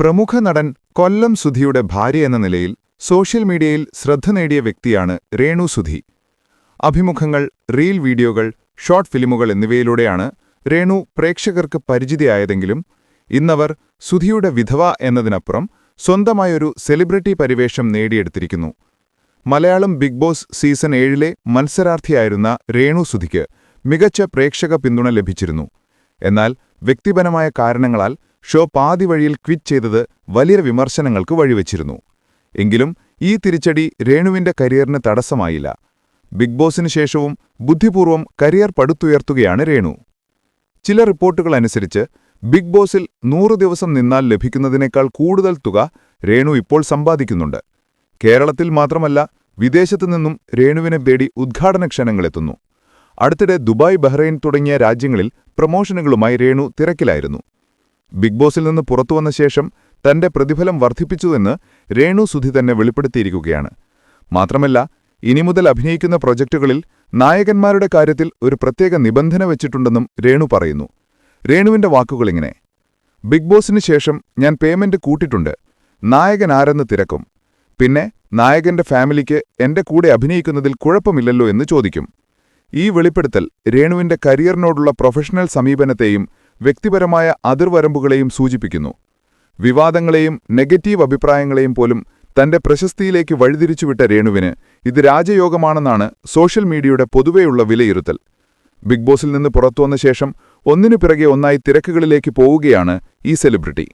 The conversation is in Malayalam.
പ്രമുഖ നടൻ കൊല്ലം സുധിയുടെ ഭാര്യ എന്ന നിലയിൽ സോഷ്യൽ മീഡിയയിൽ ശ്രദ്ധ നേടിയ വ്യക്തിയാണ് രേണു സുധി. അഭിമുഖങ്ങൾ റീൽ വീഡിയോകൾ ഷോർട്ട് ഫിലിമുകൾ എന്നിവയിലൂടെയാണ് രേണു പ്രേക്ഷകർക്ക് പരിചിതിയായതെങ്കിലും ഇന്നവർ സുധിയുടെ വിധവ എന്നതിനപ്പുറം സ്വന്തമായൊരു സെലിബ്രിറ്റി പരിവേഷം നേടിയെടുത്തിരിക്കുന്നു. മലയാളം ബിഗ് ബോസ് സീസൺ ഏഴിലെ മത്സരാർത്ഥിയായിരുന്ന രേണു സുധിക്ക് മികച്ച പ്രേക്ഷക പിന്തുണ ലഭിച്ചിരുന്നു. എന്നാൽ വ്യക്തിപരമായ കാരണങ്ങളാൽ ഷോ പാതി വഴിയിൽ ക്വിറ്റ് ചെയ്തത് വലിയ വിമർശനങ്ങൾക്ക് വഴിവെച്ചിരുന്നു. എങ്കിലും ഈ തിരിച്ചടി രേണുവിന്റെ കരിയറിന് തടസ്സമായില്ല. ബിഗ് ബോസിന് ശേഷവും ബുദ്ധിപൂർവം കരിയർ പടുത്തുയർത്തുകയാണ് രേണു. ചില റിപ്പോർട്ടുകൾ അനുസരിച്ച് ബിഗ് ബോസിൽ നൂറു ദിവസം നിന്നാൽ ലഭിക്കുന്നതിനേക്കാൾ കൂടുതൽ തുക രേണു ഇപ്പോൾ സമ്പാദിക്കുന്നുണ്ട്. കേരളത്തിൽ മാത്രമല്ല വിദേശത്തു നിന്നും രേണുവിനെ തേടി ഉദ്ഘാടന ക്ഷണങ്ങളെത്തുന്നു. അടുത്തിടെ ദുബായ് ബഹ്റൈൻ തുടങ്ങിയ രാജ്യങ്ങളിൽ പ്രമോഷനുകളുമായി രേണു തിരക്കിലായിരുന്നു. ബിഗ് ബോസിൽ നിന്ന് പുറത്തുവന്ന ശേഷം തന്റെ പ്രതിഫലം വർദ്ധിപ്പിച്ചുവെന്ന് രേണു സുധി തന്നെ വെളിപ്പെടുത്തിയിരിക്കുകയാണ്. മാത്രമല്ല ഇനി മുതൽ അഭിനയിക്കുന്ന പ്രൊജക്ടുകളിൽ നായകന്മാരുടെ കാര്യത്തിൽ ഒരു പ്രത്യേക നിബന്ധന വെച്ചിട്ടുണ്ടെന്നും രേണു പറയുന്നു. രേണുവിന്റെ വാക്കുകളിങ്ങനെ ബിഗ് ബോസിന് ശേഷം ഞാൻ പേയ്മെന്റ് കൂട്ടിട്ടുണ്ട്. നായകൻ ആരെന്ന് തിരക്കും. പിന്നെ നായകന്റെ ഫാമിലിക്ക് എന്റെ കൂടെ അഭിനയിക്കുന്നതിൽ കുഴപ്പമില്ലല്ലോ എന്ന് ചോദിക്കും. ഈ വെളിപ്പെടുത്തൽ രേണുവിന്റെ കരിയറിനോടുള്ള പ്രൊഫഷണൽ സമീപനത്തെയും വ്യക്തിപരമായ അതിർവരമ്പുകളെയും സൂചിപ്പിക്കുന്നു. വിവാദങ്ങളെയും നെഗറ്റീവ് അഭിപ്രായങ്ങളെയും പോലും തന്റെ പ്രശസ്തിയിലേക്ക് വഴിതിരിച്ചുവിട്ട രേണുവിന് ഇത് രാജയോഗമാണെന്നാണ് സോഷ്യൽ മീഡിയയുടെ പൊതുവെയുള്ള വിലയിരുത്തൽ. ബിഗ് ബോസിൽ നിന്ന് പുറത്തുവന്ന ശേഷം ഒന്നിനു പിറകെ ഒന്നായി തിരക്കുകളിലേക്ക് പോവുകയാണ് ഈ സെലിബ്രിറ്റി.